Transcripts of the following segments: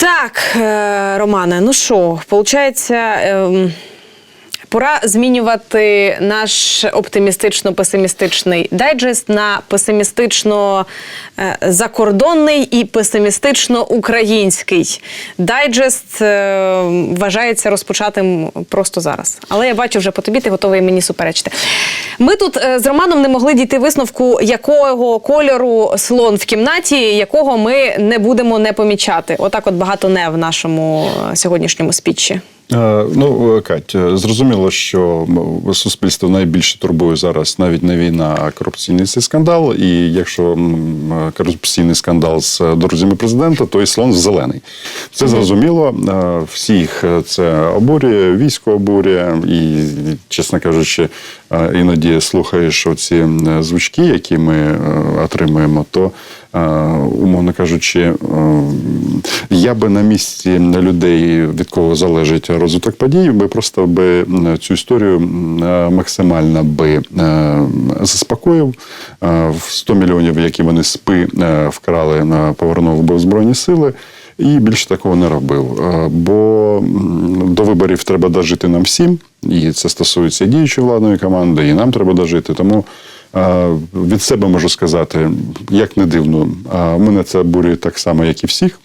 Так, е, Романе, ну що, виходить, пора змінювати наш оптимістично-песимістичний дайджест на песимістично е, і песимістично-український. Дайджест е, вважається розпочатим просто зараз. Але я бачу вже по тобі, ти готовий мені суперечити. Ми тут е, з Романом не могли дійти висновку, якого кольору слон в кімнаті, якого ми не будемо не помічати. Отак, от багато не в нашому сьогоднішньому спічі. Е, Ну, е, Кать, е, зрозуміло, що суспільство найбільше турбує зараз навіть не війна, а корупційний цей скандал. І якщо корупційний скандал з друзями президента, то і слон зелений. Це зрозуміло. Всіх це обурює, військо обурює, і, чесно кажучи, іноді слухаєш оці звучки, які ми отримуємо, то умовно кажучи, е, я би на місці людей, від кого залежить розвиток подій, би просто би цю історію е, максимально би е, заспокоїв. Е, В 100 мільйонів, які вони спи е, вкрали, е, повернув би в Збройні сили. І більше такого не робив. Е, Бо до виборів треба дожити нам всім, і це стосується діючої владної команди, і нам треба дожити. Тому е, від себе можу сказати, як не дивно, мене це бурює так само, як і всіх.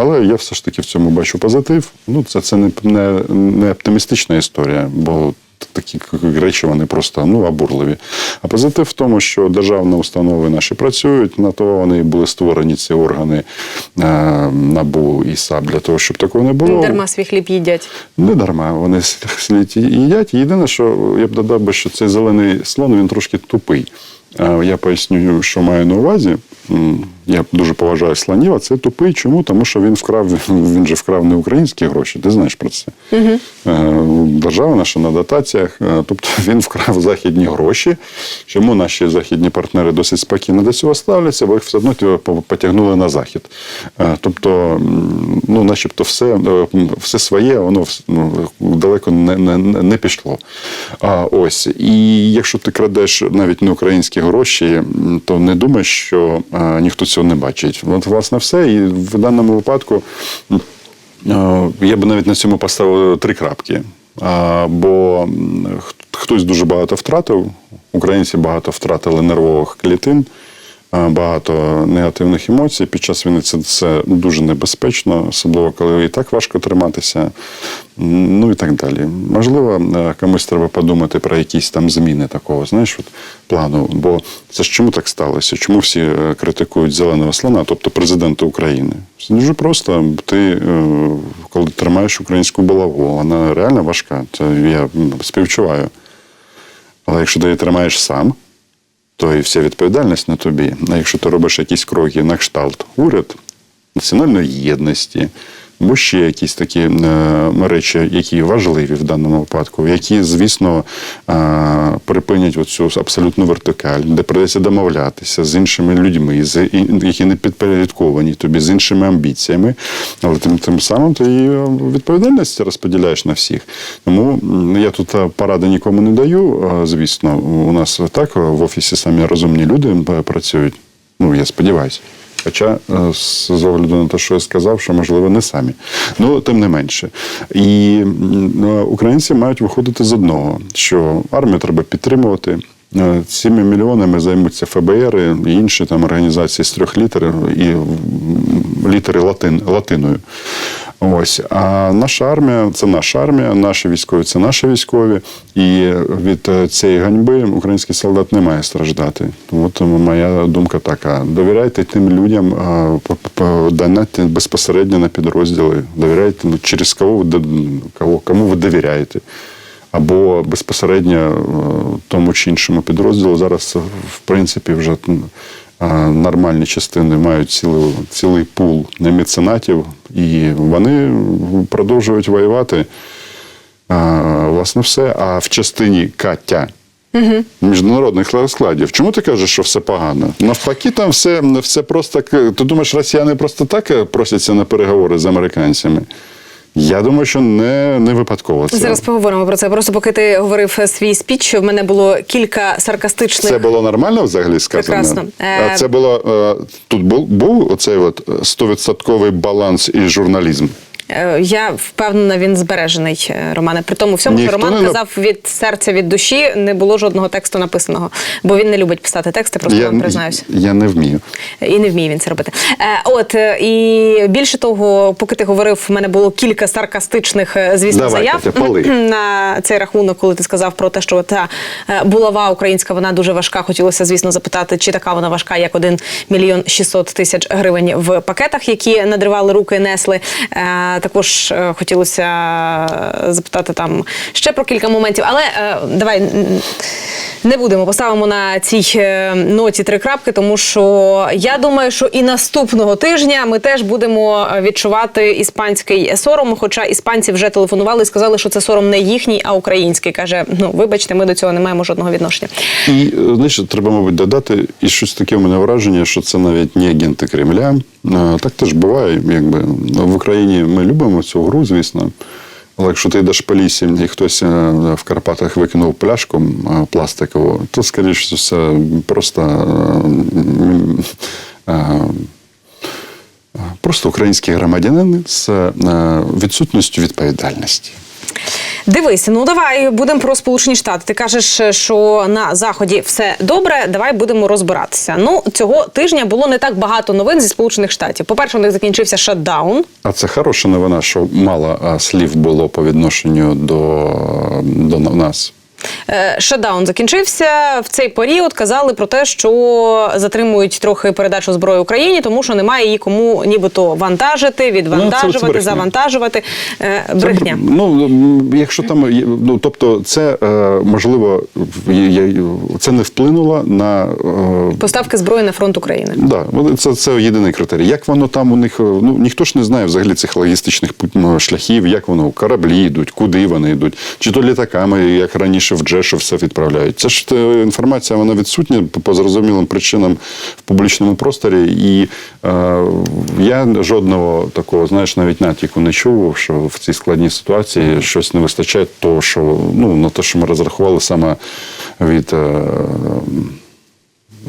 Але я все ж таки в цьому бачу позитив. Ну, це, це не, не, не оптимістична історія, бо такі речі вони просто ну обурливі. А позитив в тому, що державні установи наші працюють, на то вони були створені ці органи е, НАБУ і САП для того, щоб такого не було. Не Дарма свій хліб їдять. Не дарма, вони слід їдять. Єдине, що я б додав би, що цей зелений слон він трошки тупий. Я поясню, що маю на увазі. Я дуже поважаю слонів, а це тупий. Чому? Тому що він вкрав, він же вкрав не українські гроші. Ти знаєш про це. Угу. Держава наша на дотаціях. е, Тобто він вкрав західні гроші. Чому наші західні партнери досить спокійно до цього ставляться, бо їх все одно потягнули на захід. Е, Тобто, ну, начебто, все, все своє, воно ну, далеко не, не, не пішло. А, ось. І якщо ти крадеш навіть не українські гроші, то не думай, що ніхто цього не бачить. От, власне, все. І в даному випадку е, я би навіть на цьому поставив три крапки. Бо хтось дуже багато втратив, українці багато втратили нервових клітин, багато негативних емоцій. Під час війни це, це дуже небезпечно, особливо коли і так важко триматися. Ну і так далі. Можливо, е, комусь треба подумати про якісь там зміни такого, знаєш, от, плану. Бо це ж чому так сталося? Чому всі е, критикують зеленого слона, тобто президента України? Це дуже просто. Ти, е, коли тримаєш українську булаву, вона реально важка. Це я співчуваю. Але якщо ти її тримаєш сам, то і вся відповідальність на тобі. А якщо ти робиш якісь кроки на кшталт уряд, національної єдності, або ще якісь такі е, речі, які важливі в даному випадку, які, звісно, е, припинять оцю абсолютну вертикаль, де придеться домовлятися з іншими людьми, які не підпорядковані тобі, з іншими амбіціями, але тим, тим самим ти і відповідальність розподіляєш на всіх. Тому я тут е, поради нікому не даю. е, Звісно, у нас так в офісі самі розумні люди е, працюють. Ну, я сподіваюся. Хоча е, з огляду на те, що я сказав, що можливо не самі. Ну, тим не менше. І е, українці мають виходити з одного, що армію треба підтримувати. Е, Цими мільйонами займуться ФБР і інші там організації з трьох літер і літери латин, латиною. Ось. А наша армія це наша армія, наші військові це наші військові. І від е, цієї ганьби український солдат не має страждати. От моя думка така: довіряйте тим людям, е, донатьте безпосередньо на підрозділи, довіряйте ну, через кого ви кому ви довіряєте. Або безпосередньо е, тому чи іншому підрозділу зараз, в принципі, вже е, нормальні частини мають цілий, цілий пул меценатів, і вони продовжують воювати. Власне, все. А в частині Катя міжнародних розкладів, чому ти кажеш, що все погано? Навпаки, там все, все просто. Ти думаєш, росіяни просто так е, просяться на переговори з американцями? Я думаю, що не, не випадково. Це, Зараз поговоримо про це. Просто поки ти говорив е, свій спіч, в мене було кілька саркастичних це було нормально взагалі сказано? Прекрасно. Е, А це було е, тут був, був оцей от е, стовідсотковий баланс і журналізм. Е, Я впевнена, він збережений, е, Романе. При тому всьому, що Роман не казав від серця, від душі, не було жодного тексту написаного, бо він не любить писати тексти, просто вам признаюся. я не вмію. І не вміє він це робити. Е, от і більше того, поки ти говорив, в мене було кілька саркастичних, звісно, Давай, заяв Катя, пали. на цей рахунок, коли ти сказав про те, що та булава українська вона дуже важка. Хотілося, звісно, запитати, чи така вона важка, як 1 мільйон 600 тисяч гривень в пакетах, які надривали руки, несли. Також е, хотілося е, запитати там ще про кілька моментів. Але е, давай не будемо поставимо на цій ноті три крапки, тому що я думаю, що і наступного тижня ми теж будемо відчувати іспанський сором. Хоча іспанці вже телефонували і сказали, що це сором не їхній, а український. каже: ну вибачте, ми до цього не маємо жодного відношення. І знаєш, треба, мабуть, додати, і щось таке у мене враження, що це навіть не агенти Кремля. Так теж буває, якби в Україні ми любимо цю гру, звісно. Але якщо ти йдеш по лісі і хтось е, в Карпатах викинув пляшку е, пластикову, то, скоріш за все, просто, е, просто український громадянин з відсутністю відповідальності. Дивись, ну давай будемо про Сполучені Штати. Ти кажеш, що на заході все добре. Давай будемо розбиратися. Ну цього тижня було не так багато новин зі Сполучених Штатів. По перше, у них закінчився шатдаун. А це хороша новина, що мало слів було по відношенню до, до нас. Е, Шатдаун закінчився в цей період. Казали про те, що затримують трохи передачу зброї Україні, тому що немає її кому нібито вантажити, відвантажувати, брехня. завантажувати. Е, Брехня. Це, ну, якщо там, ну, тобто, це е, можливо, це не вплинуло на. е, Поставки зброї на фронт України. Да, це, це єдиний критерій. Як воно там у них, е, ну ніхто ж не знає взагалі цих логістичних ну, шляхів, як воно кораблі йдуть, куди вони йдуть, чи то літаками, як раніше в Джешу все відправляють. Це ж е, інформація, вона відсутня по- по зрозумілим причинам в публічному просторі. І е, я жодного такого, знаєш, навіть натяку не чув, що в цій складній ситуації щось не вистачає, того, що ну на те, що ми розрахували саме від. Е,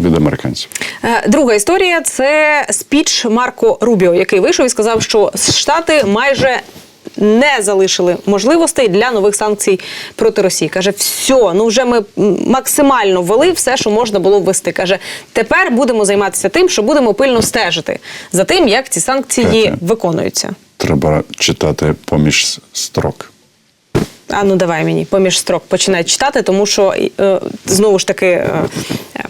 від американців. Е, Друга історія це спіч Марко Рубіо, який вийшов і сказав, що Штати майже не залишили можливостей для нових санкцій проти Росії. Каже, все, ну вже ми максимально ввели все, що можна було ввести. Каже, тепер будемо займатися тим, що будемо пильно стежити за тим, як ці санкції Катя. виконуються. Треба читати поміж строк. А ну давай мені поміж строк починай читати, тому що е, знову ж таки. Е, е,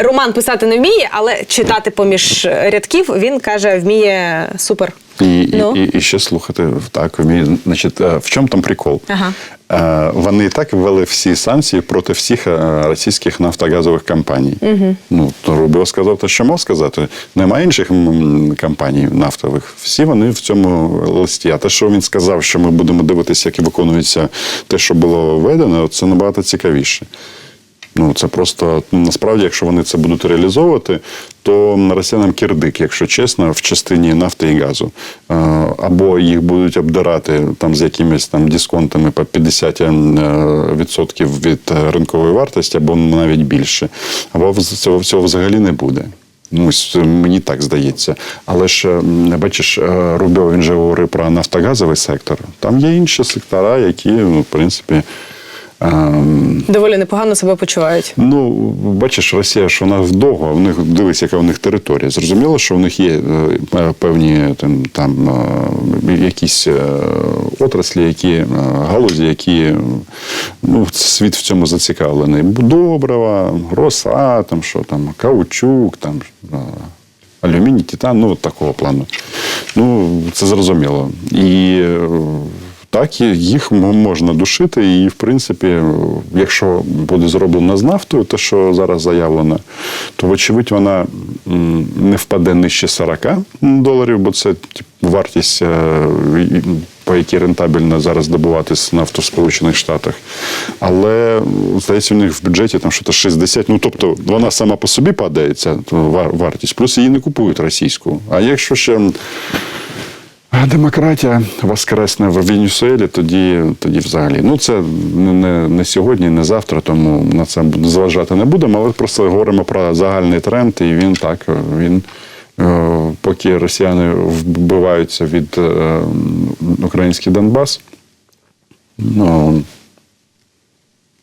Роман писати не вміє, але читати поміж рядків він каже, вміє супер. І, Ну? і, і ще слухати так. Значить, е, в чому там прикол? Ага. Е, Вони і так ввели всі санкції проти всих е, російських нафтогазових компаній. Угу. Ну, то Рубіо сказав те, що мав сказати. Немає інших компаній нафтових. Всі вони в цьому листі. А те, що він сказав, що ми будемо дивитися, як виконується те, що було введено, це набагато цікавіше. Ну, це просто насправді, якщо вони це будуть реалізовувати, то росіянам кирдик, якщо чесно, в частині нафти і газу. Е, Або їх будуть обдирати там з якимись там дисконтами по 50% е, від е, ринкової вартості, або навіть більше. Або цього всього взагалі не буде. Ну, мені так здається. Але ж бачиш, Рубьо він же говорив про нафтогазовий сектор. Там є інші сектора, які, ну, в принципі. Доволі непогано себе почувають. Ну, бачиш, Росія, що вона вдовго, в них дивись, яка у них територія. Зрозуміло, що у них є е, певні там, там е, якісь е, отраслі, які е, галузі, які е, ну, світ в цьому зацікавлений. Добрива, Росатом, що там, каучук, там. е, Алюміній, титан, ну, такого плану. Ну, це зрозуміло. І е, так, їх можна душити, і, в принципі, якщо буде зроблено з нафтою, те, що зараз заявлено, то, вочевидь, вона не впаде нижче 40 доларів, бо це вартість, е, по якій рентабельно зараз добувати з нафту в Сполучених Штатах. Але, здається, у них в бюджеті там щось 60. Ну, тобто, вона сама по собі падає, ця вартість, плюс її не купують російську. А якщо ще. Демократія воскресне в Венесуелі, тоді, тоді взагалі. Ну, це не, не, сьогодні, не завтра, тому на це зважати не будемо, але просто говоримо про загальний тренд, і він так, він. е, Поки росіяни вбиваються від е, український Донбас, ну,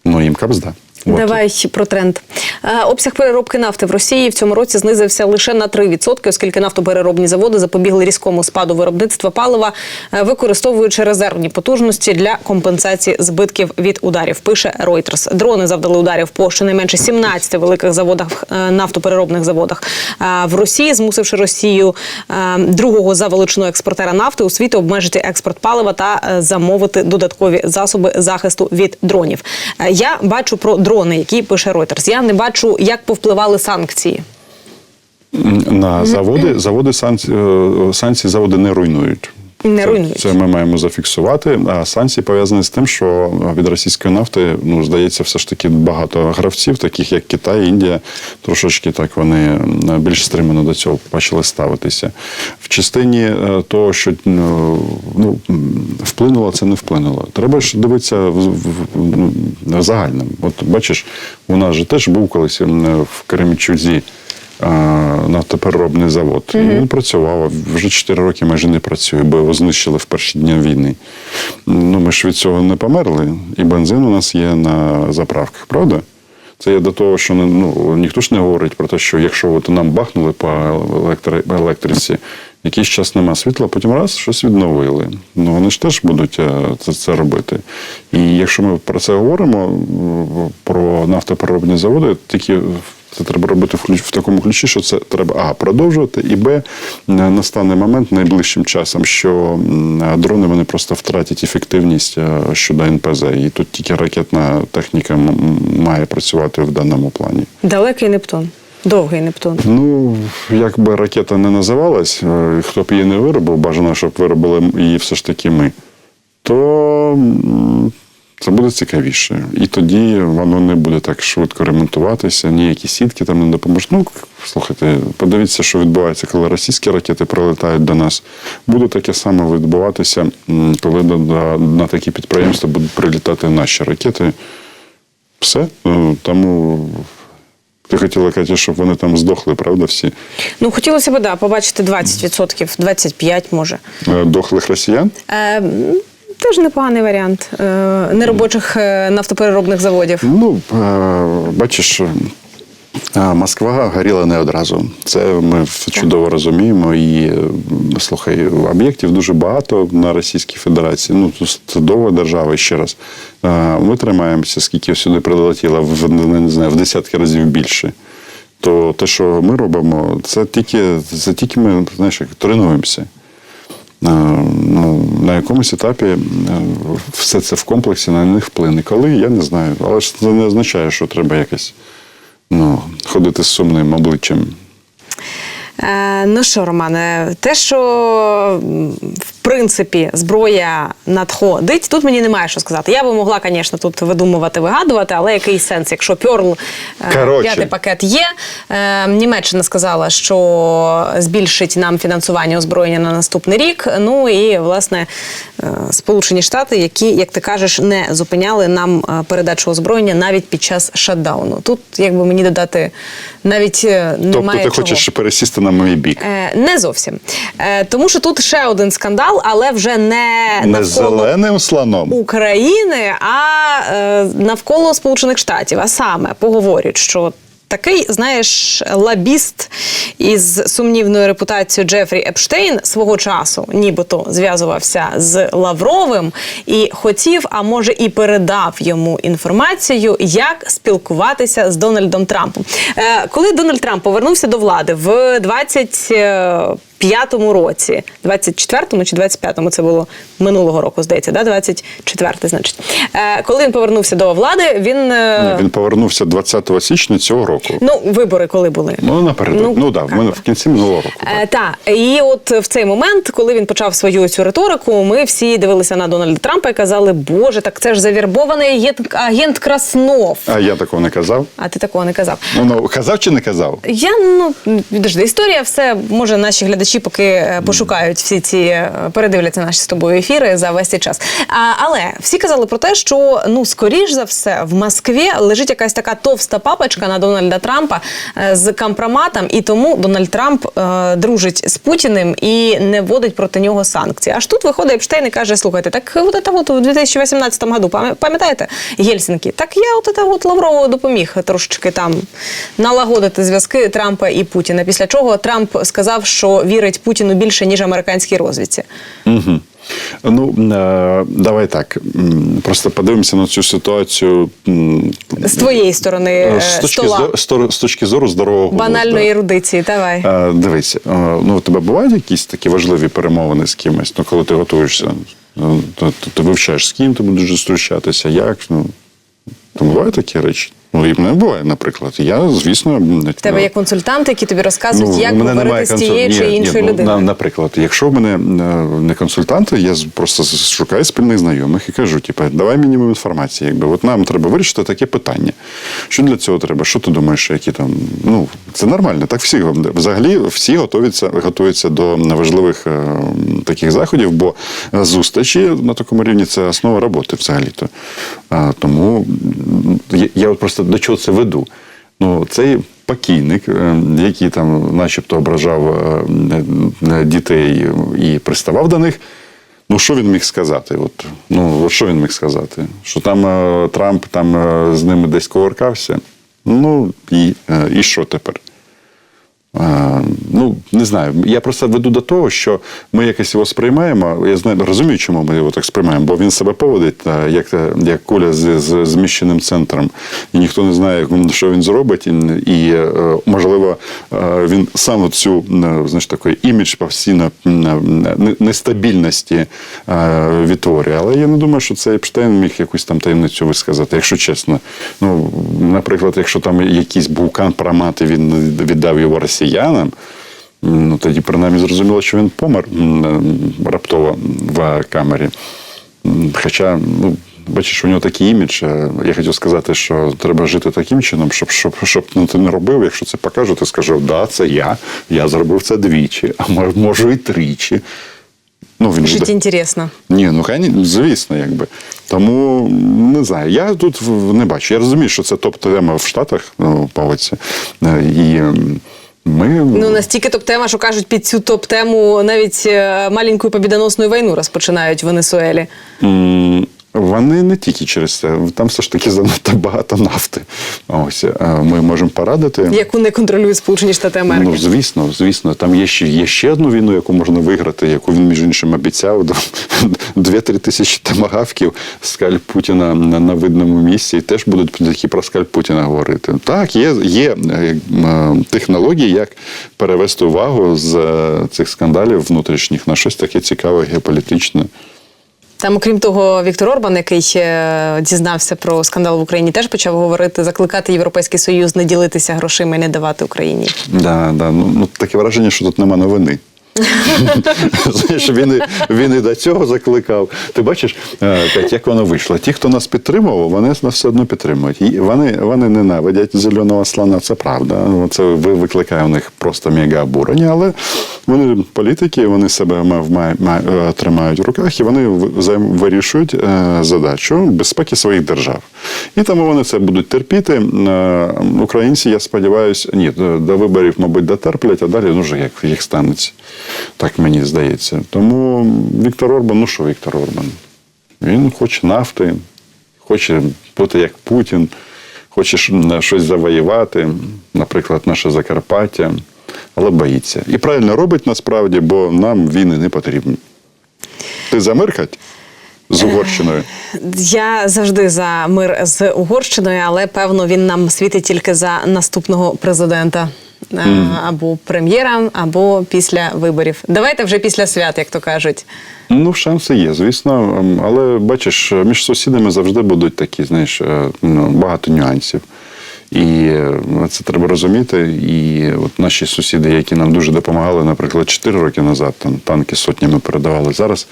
ну їм капзда. От. Давай про тренд. Е, Обсяг переробки нафти в Росії в цьому році знизився лише на 3%, оскільки нафтопереробні заводи запобігли різкому спаду виробництва палива, е, використовуючи резервні потужності для компенсації збитків від ударів. Пише Reuters. Дрони завдали ударів по щонайменше 17 великих заводах е, нафтопереробних заводах в Росії, змусивши Росію другого за величиною експортера нафти у світу обмежити експорт палива та замовити додаткові засоби захисту від дронів. Я бачу про дрони, які пише Reuters. Я не бачу, як повпливали санкції. На заводи, заводи санкції, е, санкції заводи не руйнують. Не руйнують. Це ми маємо зафіксувати. А санкції пов'язані з тим, що від російської нафти, ну здається, все ж таки багато гравців, таких як Китай, Індія, трошечки так вони більш стримано до цього почали ставитися. В частині е, того, що ну, ну, вплинуло, це не вплинуло. Треба ж дивитися в, в, в, ну, загальним. От бачиш, у нас же теж був колись в Кремчузі нафтопереробний завод. І Він працював, вже 4 роки майже не працює, бо його знищили в перші дні війни. Ну, ми ж від цього не померли, і бензин у нас є на заправках, правда? Це є до того, що ну, ніхто ж не говорить про те, що якщо от нам бахнули по електри, електриці, якийсь час нема світла, потім раз щось відновили. Ну вони ж теж будуть е, це, це робити. І якщо ми про це говоримо, про нафтопереробні заводи, тільки це треба робити в, такому ключі, що це треба а продовжувати, і б настане момент найближчим часом, що дрони вони просто втратять ефективність е, щодо НПЗ. І тут тільки ракетна техніка має працювати в даному плані. Далекий Нептун, довгий Нептун. Ну, як би ракета не називалась, е, хто б її не виробив, бажано, щоб виробили її все ж таки ми, то це буде цікавіше. І тоді воно не буде так швидко ремонтуватися, ніякі сітки там не допоможуть. Ну, слухайте, подивіться, що відбувається, коли російські ракети прилетають до нас. Буде таке саме відбуватися, коли на такі підприємства будуть прилітати наші ракети. Все. Е, Тому ти хотіла Катя, щоб вони там здохли, правда, всі? Ну хотілося б да, побачити 20%, 25% може. Е, Дохлих росіян? Е, теж непоганий варіант е, неробочих е, нафтопереробних заводів. Ну, е, бачиш, Москва горіла не одразу. Це ми чудово розуміємо. І е, слухай, об'єктів дуже багато на Російській Федерації. Ну, це довга держава ще раз. Ми тримаємося, скільки сюди прилетіло, в не знаю, в десятки разів більше. То те, що ми робимо, це тільки, це тільки ми знаєш, як тренуємося. Ну, на якомусь етапі е, все це в комплексі на них вплине. Коли, я не знаю. Але ж це не означає, що треба якось ну, ходити з сумним обличчям. Е, ну що, Романе, те, що в принципі зброя надходить, тут мені немає що сказати. Я би могла, звісно, тут видумувати, вигадувати, але який сенс, якщо Пьорл е, п'ятий пакет є. Е, Німеччина сказала, що збільшить нам фінансування озброєння на наступний рік. Ну і власне Сполучені Штати, які, як ти кажеш, не зупиняли нам передачу озброєння навіть під час шатдауну. Тут, якби мені додати, навіть Тобто немає ти чого. хочеш пересісти на мій бік. Е, Не зовсім. Е, Тому що тут ще один скандал, але вже не, Не навколо зеленим слоном. України, а е, навколо Сполучених Штатів. А саме поговорять, що. Такий, знаєш, лабіст із сумнівною репутацією Джефрі Епштейн свого часу, нібито зв'язувався з Лавровим і хотів, а може і передав йому інформацію, як спілкуватися з Дональдом Трампом. Е, коли Дональд Трамп повернувся до влади в 25-му році, 24-му чи 25-му, це було минулого року, здається, да? 24-й, значить. Е, коли він повернувся до влади, він. е, Ні, він повернувся 20 січня цього року. Ну, вибори коли були? Ну, напередодні. Ну, так, в мене в кінці минулого року. так. Е, та і от в цей момент, коли він почав свою цю риторику, ми всі дивилися на Дональда Трампа і казали: Боже, так це ж завірбований агент, агент Краснов. А я такого не казав. А ти такого не казав. Ну, ну, казав чи не казав? Я ну підожди, історія все може наші глядачі глядачі поки е, пошукають всі ці е, передивляться наші з тобою ефіри за весь цей час. А, але всі казали про те, що ну скоріш за все в Москві лежить якась така товста папочка на Дональда Трампа е, з компроматом, і тому Дональд Трамп е, дружить з Путіним і не вводить проти нього санкції. Аж тут виходить Епштейн і каже: слухайте, так от це от у 2018 году, пам'я- пам'ятаєте Єльсінкі? Так я от це от Лаврову допоміг трошечки там налагодити зв'язки Трампа і Путіна. Після чого Трамп сказав, що вірить Путіну більше ніж американській розвідці. Угу. Ну, е, давай так. Просто подивимося на цю ситуацію З твоєї сторони е, з, точки стола зору, з точки зору здорового банальної ерудиції. Давай. Е, Дивись, е, ну у тебе бувають якісь такі важливі перемовини з кимось, ну коли ти готуєшся, ну, то, то ти вивчаєш, з ким ти будеш зустрічатися, як. Ну, бувають такі речі. Ну, і в мене буває, наприклад. Я, звісно, В тебе є консультанти, які тобі розказують, як у говорити з тією чи іншою ну, людиною. на- наприклад, якщо в мене е, не консультанти, я просто шукаю спільних знайомих і кажу: типу, давай мінімум інформації. Якби от нам треба вирішити таке питання. Що для цього треба? Що ти думаєш, які там? Ну це нормально. Так всі взагалі всі готуються, готуються до важливих е, таких заходів, бо зустрічі на такому рівні це основа роботи взагалі-то. А, тому я, от просто до чого це веду. Ну, цей покійник, е, який там, начебто, ображав е, е, дітей і приставав до них. Ну, що він міг сказати? От, ну, що він міг сказати? Що там Трамп там з ними десь коверкався? Ну, і, і що тепер? Ну, не знаю. Я просто веду до того, що ми якось його сприймаємо. Я знаю, розумію, чому ми його так сприймаємо, бо він себе поводить е, як, як куля з, з зміщеним центром, і ніхто не знає, що він зробить, і, і е, можливо, е, він саме цю е, знаєш, такий імідж постійно е, нестабільності е, відтворює. Але я не думаю, що цей Епштейн міг якусь там таємницю висказати, якщо чесно. Ну, наприклад, якщо там якийсь був компромат, і він віддав його росіянам. Ну, тоді принаймні зрозуміло, що він помер раптово в камері. Хоча, ну, бачиш, у нього такий імідж. Е, Я хотів сказати, що треба жити таким чином, щоб, щоб, щоб ну, ти не робив. Якщо це покажу, ти скажеш, да, це я. Я зробив це двічі, а мож- можу і тричі. Ну, він Жить буде- інтересно. ні, ну хай звісно, якби. Тому не знаю. Я тут не бачу. Я розумію, що це топ-тема в Штатах ну, поводиться. Е, І ми. Ну настільки топ-тема, що кажуть, під цю топ-тему навіть маленькою маленьку побідоносну війну розпочинають в Венесуелі. М, Вони не тільки через це, там все ж таки занадто багато нафти. Ось е, ми можемо порадити. Яку не контролюють Сполучені Штати Америки. Ну, звісно, звісно, там є ще, є ще одну війну, яку можна виграти, яку він, між іншим, обіцяв. Дві-три тисячі тамагавків скальп Путіна на, на видному місці, і теж будуть такі про скальп Путіна говорити. Так, є, є е, е, технології, як перевести увагу з цих скандалів внутрішніх на щось таке цікаве, геополітичне. Там, окрім того, Віктор Орбан, який е, дізнався про скандал в Україні, теж почав говорити, закликати Європейський Союз не ділитися грошима і не давати Україні. Да, да. Ну, ну, таке враження, що тут нема новини. Знаєш, він, і- він і до цього закликав. Ти бачиш, е, Кать, як воно вийшло? Ті, хто нас підтримував, вони нас все одно підтримують. І вони, вони ненавидять зеленого слона, це правда. Це викликає у них просто мега обурення, але вони політики, вони себе е, тримають в руках і вони вирішують е, задачу безпеки своїх держав. І тому вони це будуть терпіти. Е, Українці, я сподіваюся, ні, до, виборів, мабуть, дотерплять, а далі ну вже як їх станеться. Так мені здається. Тому Віктор Орбан, ну що Віктор Орбан? Він хоче нафти, хоче бути як Путін, хоче щось завоювати, наприклад, наше Закарпаття, але боїться. І правильно робить насправді, бо нам війни не потрібні. Ти за? З Угорщиною? Я завжди за мир з Угорщиною, але певно він нам світить тільки за наступного президента. е, Або прем'єра, або після виборів. Давайте вже після свят, як то кажуть. Ну, шанси є, звісно. Ем, Але бачиш, між сусідами завжди будуть такі, знаєш, е, ну, багато нюансів. І е, це треба розуміти. І от наші сусіди, які нам дуже допомагали, наприклад, 4 роки назад, там танки сотнями передавали. Зараз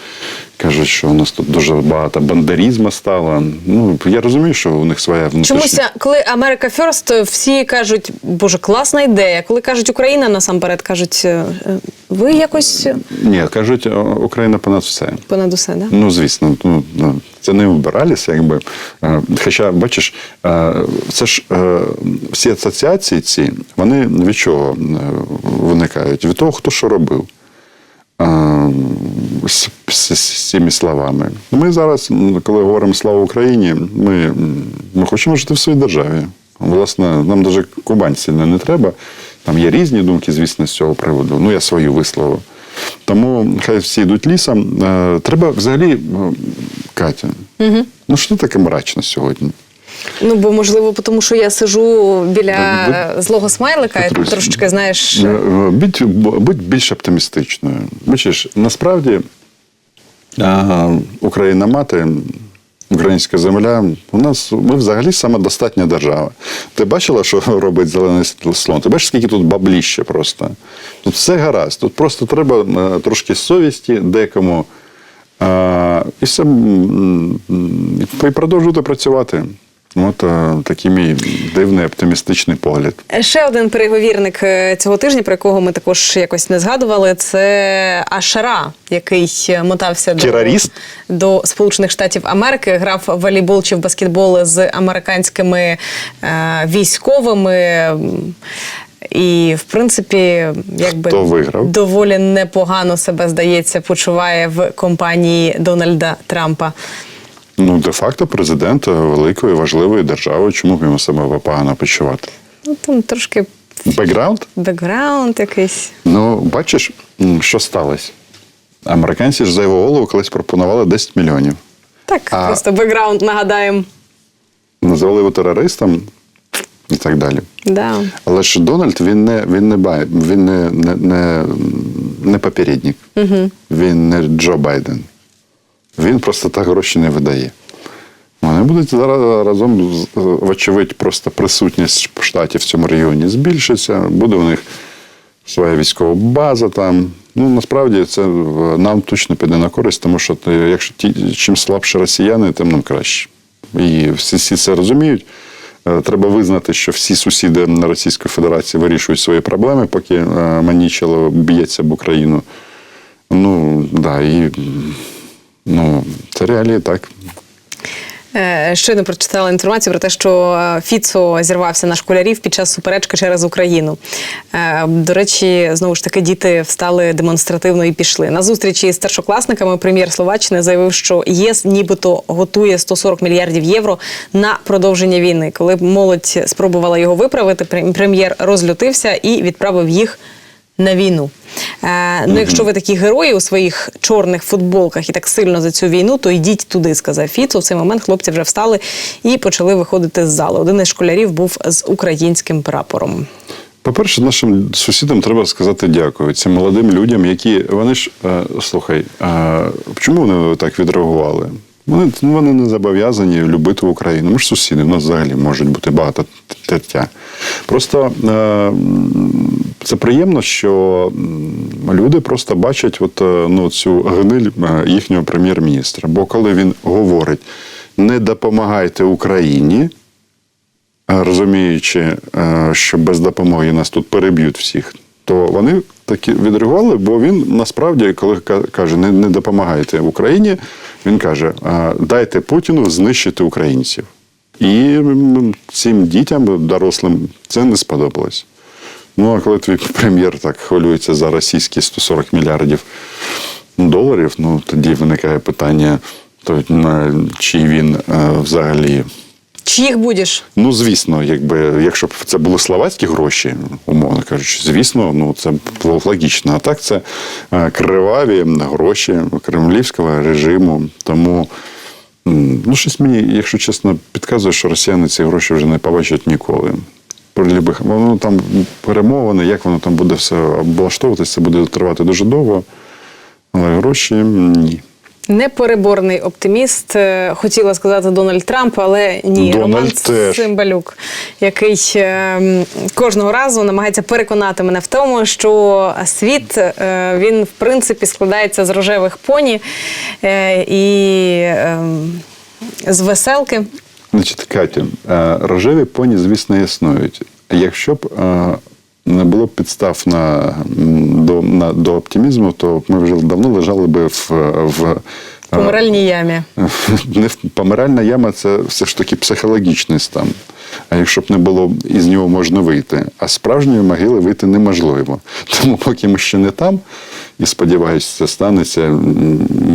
Кажуть, що у нас тут дуже багато бандерізму стало. Ну, я розумію, що у них своя внутрішня. Чомусь, коли Америка Ферст, всі кажуть, боже, класна ідея. Коли кажуть Україна насамперед, кажуть, е, е, ви якось Ні, кажуть, Україна понад все. понад усе, да? Ну, звісно, ну, ну, це не вибиралися, якби. Е, Хоча, бачиш, е, це ж е, всі асоціації ці, вони від чого е, виникають? Від того, хто що робив. З, з, з цими словами. Ми зараз, коли говоримо слава Україні, ми, ми хочемо жити в своїй державі. Власне, нам навіть Кубань сильно не треба. Там є різні думки, звісно, з цього приводу. Ну, я свою висловив. Тому хай всі йдуть лісом. Е, Треба взагалі, Катя, угу. ну що таке мрачно сьогодні? Ну, бо можливо, тому що я сижу біля Так, злого смайлика, і трошечки, знаєш. е, е, Будь, будь більш оптимістичною. Бачиш, насправді а, Україна мати, українська земля, у нас ми взагалі самодостатня держава. Ти бачила, що робить зелений слон? Ти бачиш, скільки тут бабліще просто. Тут все гаразд. Тут просто треба е, трошки совісті декому. А, і все і продовжувати працювати. От е, такий мій дивний оптимістичний погляд. Ще один переговірник е, цього тижня, про якого ми також якось не згадували, це Ашара, який мотався Терорист? до, до Сполучених Штатів Америки, грав в волейбол чи в баскетбол з американськими е, військовими. І, в принципі, якби Хто виграв? доволі непогано себе здається, почуває в компанії Дональда Трампа. Ну, де-факто президент великої важливої держави. Чому б йому себе погано почувати? Ну там трошки Бекграунд? бекграунд якийсь. Ну, бачиш, що сталося? Американці ж за його голову колись пропонували 10 мільйонів. Так, А- просто бекграунд нагадаємо. Називали його терористом і так далі. Да. Але ж Дональд він не він не бай, він не, не, не, не попередник. Угу. Він не Джо Байден. Він просто так гроші не видає. Вони будуть зараз разом, з- вочевидь, просто присутність штатів в цьому регіоні збільшиться. Буде у них своя військова база там. Ну, насправді це нам точно піде на користь, тому що якщо ті, чим слабше росіяни, тим нам краще. І всі, всі це розуміють. Е, Треба визнати, що всі сусіди Російської Федерації вирішують свої проблеми, поки е, Манічело б'ється об Україну. Ну, да, і ну, це реалії так. Е, Щойно прочитала інформацію про те, що е, Фіцо зірвався на школярів під час суперечки через Україну. Е, До речі, знову ж таки, діти встали демонстративно і пішли. На зустрічі з старшокласниками прем'єр Словаччини заявив, що ЄС нібито готує 140 мільярдів євро на продовження війни. Коли молодь спробувала його виправити, прем'єр розлютився і відправив їх на війну. Е, ну, якщо ви такі герої у своїх чорних футболках і так сильно за цю війну, то йдіть туди, сказав Фіцо. В цей момент хлопці вже встали і почали виходити з залу. Один із школярів був з українським прапором. По-перше, нашим сусідам треба сказати дякую. Цим молодим людям, які вони ж е, слухай, е, чому вони так відреагували? Вони, вони не зобов'язані любити Україну. Ми ж сусіди, у нас взагалі можуть бути багато тертя. Просто е, це приємно, що люди просто бачать от, е, ну, цю гниль е, їхнього прем'єр-міністра. Бо коли він говорить не допомагайте Україні, розуміючи, е, що без допомоги нас тут переб'ють всіх, то вони таки відреагували, бо він насправді, коли каже, не, не допомагайте Україні, він каже: дайте Путіну знищити українців. І цим дітям, дорослим, це не сподобалось. Ну, а коли твій прем'єр так хвилюється за російські 140 мільярдів доларів, ну тоді виникає питання, то, чи він е, взагалі Чиїх будеш? Ну, звісно, якби якщо б це були словацькі гроші, умовно кажучи, звісно, ну це було логічно. А так це е, криваві гроші кремлівського режиму. Тому ну, щось мені, якщо чесно, підказує, що росіяни ці гроші вже не побачать ніколи. Про любих воно там перемовини, як воно там буде все облаштовуватися, це буде тривати дуже довго. Але гроші ні. Непереборний оптиміст. Е, Хотіла сказати Дональд Трамп, але ні, Дональд Роман теж. Цимбалюк, який е, кожного разу намагається переконати мене в тому, що світ е, він в принципі складається з рожевих поні і е, з веселки. Значить, Катю, рожеві поні, звісно, існують. Якщо б не було б підстав на, до, на, до оптимізму, то ми вже давно лежали би в, в е, Помиральній ямі. не в- помиральна яма це все ж таки психологічний стан. А якщо б не було, із нього можна вийти. А з справжньої могили вийти неможливо. Тому поки ми ще не там, і сподіваюся, це станеться,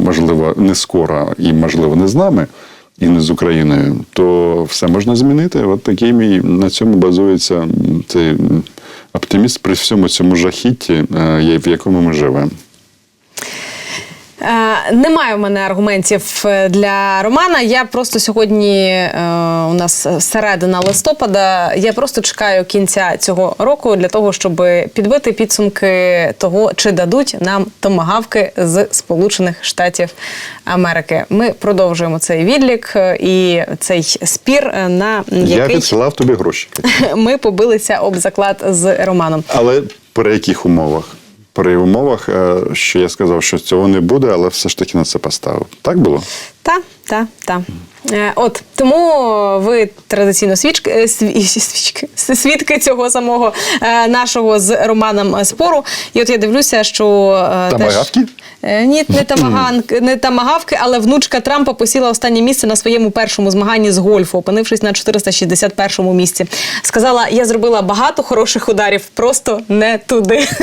можливо, не скоро і, можливо, не з нами. І не з Україною, то все можна змінити. От такий мій на цьому базується цей оптиміст при всьому цьому жахітті, е, в якому ми живемо. Е, Немає в мене аргументів е, для Романа. Я просто сьогодні е, у нас середина листопада. Я просто чекаю кінця цього року для того, щоб підбити підсумки того, чи дадуть нам томагавки з Сполучених Штатів Америки. Ми продовжуємо цей відлік і цей спір, на Я відсилав тобі гроші. ми побилися об заклад з Романом. Але при яких умовах? При умовах, е, що я сказав, що цього не буде, але все ж таки на це поставив. Так було? Та, та, та. Е, От тому ви традиційно свічки, е, свічки, свідки цього самого нашого з Романом спору. І от я дивлюся, що Тамагавки? Теж, ні, не тамаганки, не тамагавки, але внучка Трампа посіла останнє місце на своєму першому змаганні з гольфу, опинившись на 461-му місці. Сказала: я зробила багато хороших ударів, просто не туди.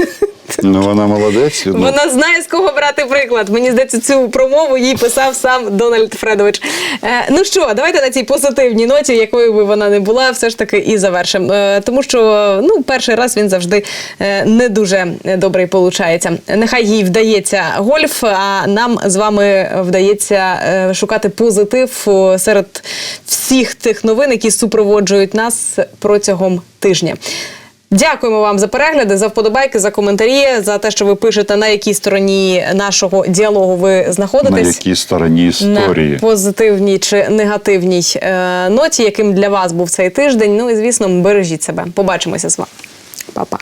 Ну, вона молодець. ну, Вона знає з кого брати приклад. Мені здається, цю промову їй писав сам Дональд Фредович. Е, ну що, давайте на цій позитивній ноті, якою би вона не була, все ж таки і завершимо. Е, тому що ну, перший раз він завжди е, не дуже добрий получається. Нехай їй вдається гольф, а нам з вами вдається е, шукати позитив серед всіх тих новин, які супроводжують нас протягом тижня. Дякуємо вам за перегляди, за вподобайки, за коментарі, за те, що ви пишете, на якій стороні нашого діалогу ви на знаходитесь. якій стороні історії. На позитивній чи негативній е, ноті, яким для вас був цей тиждень. Ну і звісно, бережіть себе. Побачимося з вами. Па-па.